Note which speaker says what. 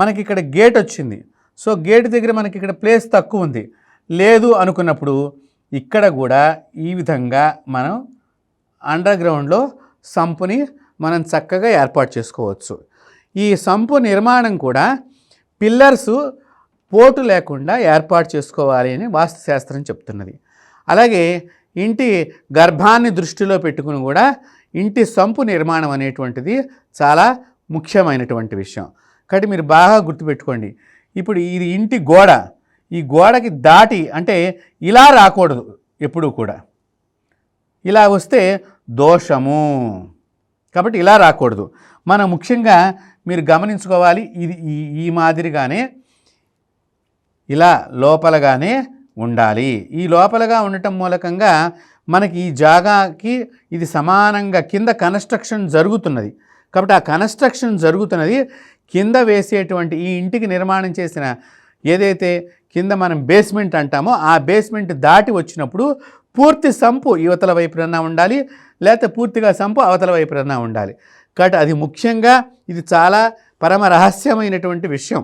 Speaker 1: మనకి ఇక్కడ గేట్ వచ్చింది. సో గేట్ దగ్గర మనకి ఇక్కడ ప్లేస్ తక్కువ ఉంది. లేదు అనుకున్నప్పుడు ఇక్కడ కూడా ఈ విధంగా మనం అండర్ గ్రౌండ్లో సంపుని మనం చక్కగా ఏర్పాటు చేసుకోవచ్చు. ఈ సంపు నిర్మాణం కూడా పిల్లర్స్ పోటు లేకుండా ఏర్పాటు చేసుకోవాలి అని వాస్తుశాస్త్రం చెప్తున్నది. అలాగే ఇంటి గర్భాన్ని దృష్టిలో పెట్టుకుని కూడా ఇంటి సంపు నిర్మాణం అనేటువంటిది చాలా ముఖ్యమైనటువంటి విషయం. కాబట్టి మీరు బాగా గుర్తుపెట్టుకోండి. ఇప్పుడు ఇది ఇంటి గోడ. ఈ గోడకి దాటి అంటే ఇలా రాకూడదు ఎప్పుడూ కూడా. ఇలా వస్తే దోషము. కాబట్టి ఇలా రాకూడదు. మనం ముఖ్యంగా మీరు గమనించుకోవాలి ఇది ఈ ఈ మాదిరిగానే ఇలా లోపలగానే ఉండాలి. ఈ లోపలగా ఉండటం మూలకంగా మనకి ఈ జాగాకి ఇది సమానంగా కింద కన్స్ట్రక్షన్ జరుగుతున్నది. కాబట్టి ఆ కన్స్ట్రక్షన్ జరుగుతున్నది కింద వేసేటువంటి ఈ ఇంటికి నిర్మాణం చేసిన ఏదైతే కింద మనం బేస్మెంట్ అంటామో ఆ బేస్మెంట్ దాటి వచ్చినప్పుడు పూర్తి సంపు యువతల వైపునన్నా ఉండాలి లేకపోతే పూర్తిగా సంపు అవతల వైపునన్నా ఉండాలి. కాబట్టి అది ముఖ్యంగా ఇది చాలా పరమ రహస్యమైనటువంటి విషయం.